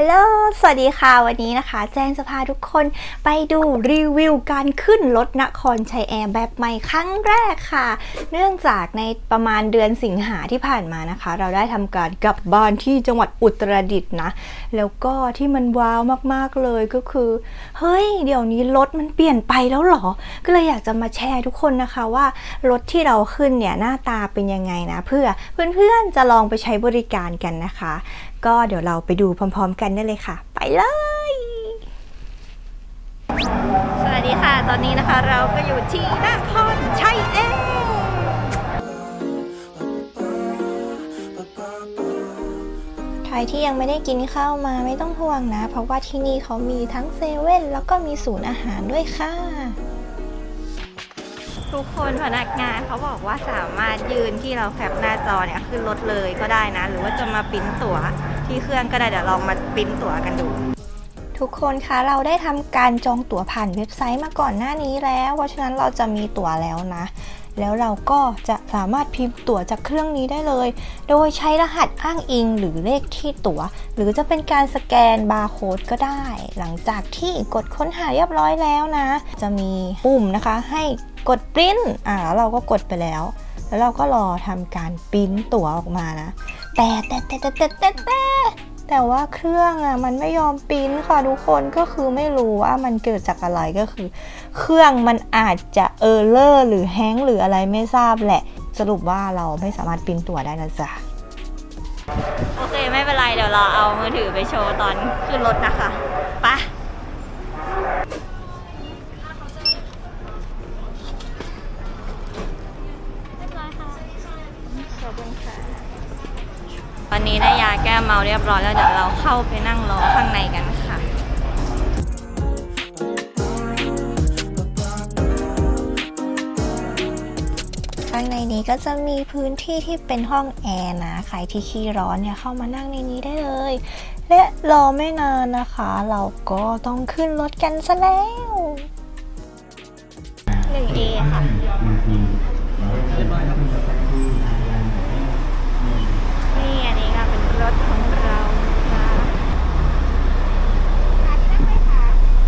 ฮัลโหล สวัสดีค่ะ วันนี้นะคะ แจ้งจะพาทุกคนไปดูรีวิวการขึ้นรถนครชัยแอร์แบบใหม่ครั้งแรกค่ะ เนื่องจากในประมาณเดือนสิงหาที่ผ่านมานะคะ เราได้ทำการกลับบ้านที่จังหวัดอุตรดิตถ์นะ แล้วก็ที่มันว้าวมากๆเลยก็คือ เฮ้ย เดี๋ยวนี้รถมันเปลี่ยนไปแล้วหรอ ก็เลยอยากจะมาแชร์ทุกคนนะคะว่ารถที่เราขึ้นเนี่ยหน้าตาเป็นยังไงนะ เพื่อเพื่อนๆจะลองไปใช้บริการกันนะคะ ก็เดี๋ยวเราไปดูพร้อมๆ กันได้เลยค่ะ ไปเลย สวัสดีค่ะ ตอนนี้นะคะเราก็อยู่ที่นครชัยแอร์ใครที่ยังไม่ได้กินข้าวมาไม่ต้องห่วงนะ เพราะว่าที่นี่เขามีทั้งเซเว่นแล้วก็มีศูนย์อาหารด้วยค่ะ ทุกคนพนักงานเขาบอกว่าสามารถยืนที่เราแคปหน้าจอเนี่ยขึ้นรถเลยก็ได้นะ หรือว่าจะมาปริ้นตั๋วที่เครื่องก็ได้เดี๋ยวลองมาปริ้นตั๋วกันดู ทุกคนคะเราได้ทำการจองตั๋วผ่านเว็บไซต์มาก่อนหน้านี้แล้ว เพราะฉะนั้นเราจะมีตั๋วแล้วนะ แล้วเราก็จะสามารถพิมพ์ตั๋วจากเครื่องนี้ได้เลย โดยใช้รหัสอ้างอิงหรือเลขที่ตั๋ว หรือจะเป็นการสแกนบาร์โค้ดก็ได้ หลังจากที่กดค้นหาเรียบร้อยแล้วนะ จะมีปุ่มนะคะให้ กดปริ้นอ่าแล้วเราก็กดไปแล้ว แล้วเราก็รอทำการปริ้นตั๋วออกมานะ แต่แต่แต่แต่แต่แต่แต่แต่ว่าเครื่องอะมันไม่ยอมปริ้นค่ะทุกคนก็คือไม่รู้ว่ามันเกิดจากอะไรก็คือ เครื่องมันอาจจะเออร์เลอร์หรือแฮงก์หรืออะไรไม่ทราบแหละ สรุปว่าเราไม่สามารถปริ้นตั๋วได้นะจ๊ะโอเคไม่เป็นไรเดี๋ยวเราเอามือถือไปโชว์ตอนขึ้นรถนะคะ ไปะตอนนี้ได้ยาแก้เมาเรียบร้อยแล้วเดี๋ยวเราเข้าไปนั่งรอข้างในกันค่ะ ข้างในนี้ก็จะมีพื้นที่ที่เป็นห้องแอร์นะ ใครที่ขี้ร้อนเนี่ยเข้ามานั่งในนี้ได้เลย และรอไม่นานนะคะ เราก็ต้องขึ้นรถกันซะแล้ว 1A ค่ะ นี่อันนี้ก็เป็นรถของเราค่ะ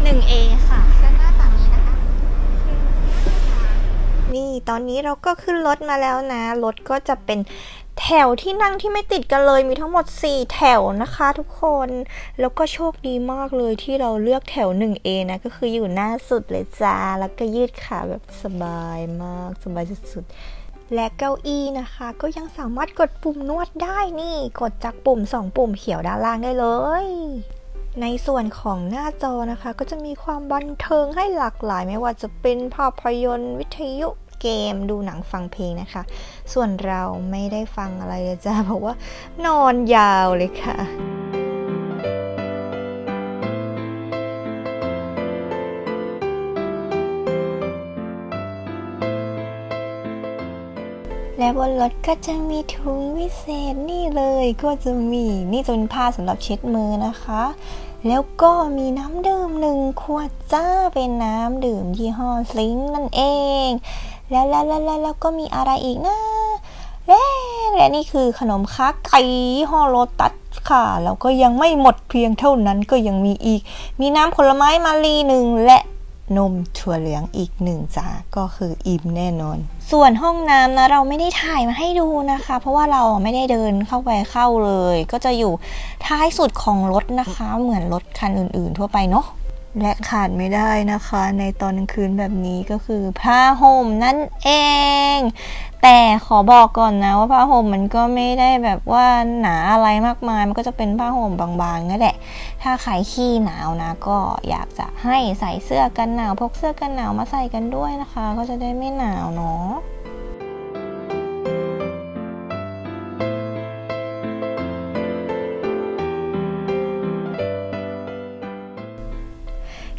1A ค่ะ นี่ ตอนนี้เราก็ขึ้นรถมาแล้วนะ รถก็จะเป็นแถวที่นั่งที่ไม่ติดกันเลยมีทั้งหมด 4 แถวนะคะทุกคน แล้วก็โชคดีมากเลยที่เราเลือกแถว 1A นะ ก็คืออยู่หน้าสุดเลยจ้า แล้วก็ยืดขาแบบสบายมากสบายสุดๆ และเก้าอี้นะคะ ก็ยังสามารถกดปุ่มนวดได้นี่ กดจากปุ่ม 2 ปุ่มเขียวด้านล่างได้เลยในส่วนของหน้าจอนะคะ ก็จะมีความบันเทิงให้หลากหลาย ไม่ว่าจะเป็นภาพยนตร์วิทยุ เกม ดูหนังฟังเพลงนะคะ ส่วนเราไม่ได้ฟังอะไรเลยจ้าเพราะว่านอนยาวเลยค่ะและบนรถก็จะมีถุงวิเศษนี่เลยก็จะมีนี่จะเป็นผ้าสำหรับเช็ดมือนะคะ แล้วก็มีน้ำดื่มหนึ่งขวดจ้าเป็นน้ำดื่มยี่ห้อสลิงนั่นเอง แล้วแล้วแล้วแล้วก็มีอะไรอีกนะเอ๊ะและนี่คือขนมค้าไก่ยี่อโลตัสค่ะ แล้วก็ยังไม่หมดเพียงเท่านั้นก็ยังมีอีก มีน้ำผลไม้มาลีหนึ่งและนมถั่วเหลืองอีกหนึ่งจ้าก็คืออิ่มแน่นอน ส่วนห้องน้ำนะเราไม่ได้ถ่ายมาให้ดูนะคะ เพราะว่าเราไม่ได้เดินเข้าไปเข้าเลย ก็จะอยู่ท้ายสุดของรถนะคะ เหมือนรถคันอื่น ๆ ทั่วไปเนาะ และขาดไม่ได้นะคะ ในตอนกลางคืนแบบนี้ก็คือผ้าห่มนั่นเอง แต่ขอบอกก่อนนะว่าผ้าห่มมันก็ไม่ได้แบบว่าหนาอะไรมากมาย มันก็จะเป็นผ้าห่มบางๆนั่นแหละ ถ้าใครขี้หนาวนะ ก็อยากจะให้ใส่เสื้อกันหนาวพกเสื้อกันหนาวมาใส่กันด้วยนะคะ ก็จะได้ไม่หนาวเนาะ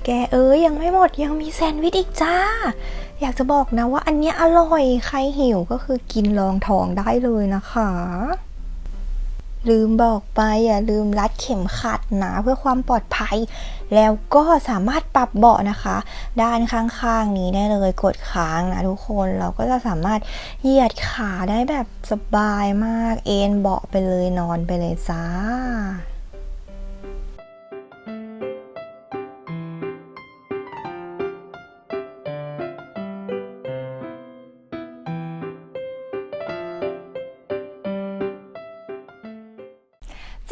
แกเอ้ยยังไม่หมดยังมีแซนด์วิชอีกจ้า อยากจะบอกนะว่าอันเนี้ยอร่อยใครหิวก็คือกินรองท้องได้เลยนะคะ ลืมบอกไปอย่าลืมรัดเข็มขัดนะเพื่อความปลอดภัย แล้วก็สามารถปรับเบาะนะคะ ด้านข้างๆนี้ได้เลยกดค้างนะทุกคนเราก็จะสามารถเหยียดขาได้แบบสบายมากเอนเบาะไปเลยนอนไปเลยจ้า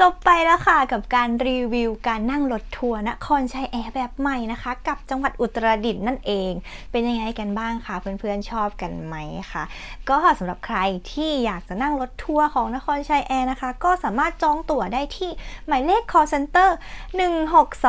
จบไปแล้วค่ะกับการรีวิวการนั่งรถทัวร์นครชัยแอร์แบบใหม่นะคะ กับจังหวัดอุตรดิตถ์นั่นเอง เป็นยังไงกันบ้างคะเพื่อนๆชอบกันไหมคะก็สำหรับใครที่อยากจะนั่งรถทัวร์ของนครชัยแอร์นะคะ ก็สามารถจองตั๋วได้ที่หมายเลข call center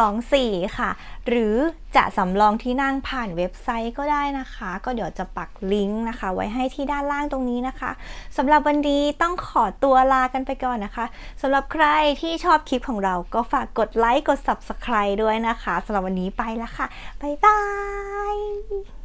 1624 ค่ะ หรือจะสำรองที่นั่งผ่านเว็บไซต์ก็ได้นะคะ ก็เดี๋ยวจะปักลิงก์นะคะ ไว้ให้ที่ด้านล่างตรงนี้นะคะสำหรับวันนี้ต้องขอตัวลากันไปก่อนนะคะสำหรับใครที่ชอบคลิปของเราก็ฝากกดไลค์กด Subscribe ด้วยนะคะสำหรับวันนี้ไปแล้วค่ะ บ๊ายบาย